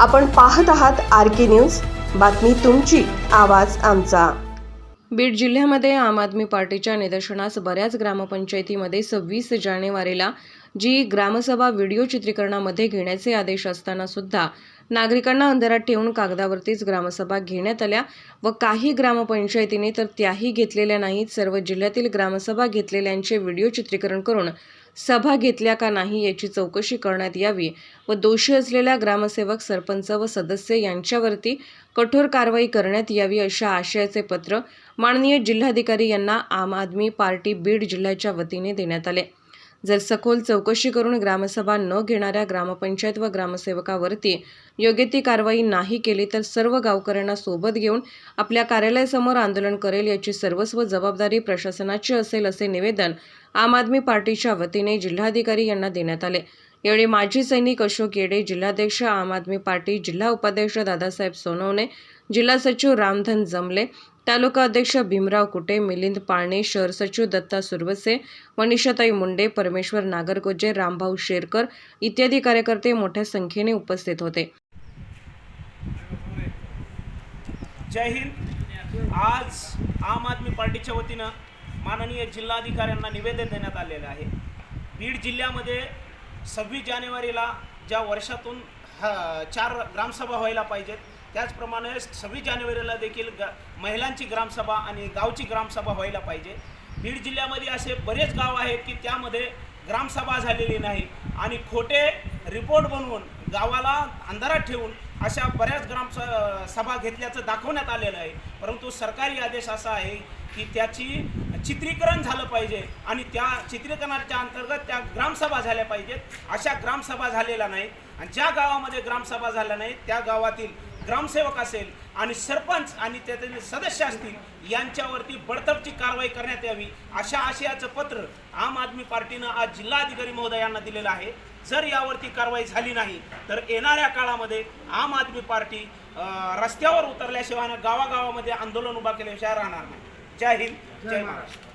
आपण पाहत आहात आर के न्यूज. बातमी तुमची आवाज आमचा. बीड जिल्ह्यामध्ये आम आदमी पार्टीच्या निदर्शनास बऱ्याच ग्रामपंचायतीमध्ये सव्वीस जानेवारीला जी ग्रामसभा व्हिडिओ चित्रीकरणामध्ये घेण्याचे आदेश असताना सुद्धा नागरिकांना अंधारात ठेवून कागदावरतीच ग्रामसभा घेण्यात आल्या व काही ग्रामपंचायतीने तर त्याही घेतलेल्या नाहीत. सर्व जिल्ह्यातील ग्रामसभा घेतलेल्यांचे व्हिडिओ चित्रीकरण करून सभा घेतल्या का नाही याची चौकशी करण्यात यावी व दोषी असलेल्या ग्रामसेवक सरपंच व सदस्य यांच्यावरती कठोर कारवाई करण्यात यावी अशा आशयाचे पत्र माननीय जिल्हाधिकारी यांना आम आदमी पार्टी बीड जिल्ह्याच्या वतीने देण्यात आले. जर सखोल चौकशी करून ग्रामसभा न घेणाऱ्या ग्रामपंचायत व ग्रामसेवकावरती योग्य ती कारवाई नाही केली तर सर्व गावकऱ्यांना सोबत घेऊन आपल्या कार्यालयासमोर आंदोलन करेल याची सर्वस्व जबाबदारी प्रशासनाची असेल असे निवेदन आम आदमी पार्टीच्या वतीने जिल्हाधिकारी यांना देण्यात आले. यावेळी माजी सैनिक अशोक येडे जिल्हाध्यक्ष आम आदमी पार्टी जिल्हा उपाध्यक्ष दादासाहेब सोनवणे जिल्हा सचिव रामधन जमले तालुका अध्यक्ष भीमराव कुटे मिलिंद पाळणे शहर सचिव दत्ता सुरवसे मनीषाताई मुंडे परमेश्वर नागरगोजे रामभाऊ शेरकर इत्यादी कार्यकर्ते मोठ्या संख्येने उपस्थित होते. जय हिंद. आज आम आदमी पार्टीच्या वतीनं माननीय जिल्हाधिकाऱ्यांना निवेदन देण्यात आलेलं आहे. बीड जिल्ह्यामध्ये सव्वीस जानेवारीला ज्या वर्षातून ह चार ग्रामसभा व्हायला पाहिजेत. त्याचप्रमाणे सव्वीस जानेवारीला देखील ग महिलांची ग्रामसभा आणि गावची ग्रामसभा व्हायला पाहिजे. बीड जिल्ह्यामध्ये असे बरेच गाव आहेत की त्यामध्ये ग्रामसभा झालेली नाही. आणि खोटे रिपोर्ट बनवून गावाला अंधारात ठेवून अशा बऱ्याच ग्राम स- सभा घेतल्याचं दाखवण्यात आलेलं आहे. परंतु सरकारी आदेश असा आहे की त्याची चित्रीकरण झालं पाहिजे आणि त्या चित्रीकरणाच्या अंतर्गत त्या ग्रामसभा झाल्या पाहिजेत. अशा ग्रामसभा झालेल्या नाहीत. आणि ज्या गावामध्ये ग्रामसभा झाल्या नाहीत त्या गावातील ग्रामसेवक असेल आणि सरपंच आणि त्यातील सदस्य असतील यांच्यावरती बडतपची कारवाई करण्यात यावी अशा आशयाचं पत्र आम आदमी पार्टीनं आज जिल्हाधिकारी महोदयांना दिलेलं आहे. जर यावरती कारवाई झाली नाही तर येणाऱ्या काळामध्ये आम आदमी पार्टी रस्त्यावर उतरल्याशिवाय गावागावामध्ये आंदोलन उभा केल्याशिवाय राहणार नाही. जय हिंद. जय महाराष्ट्र.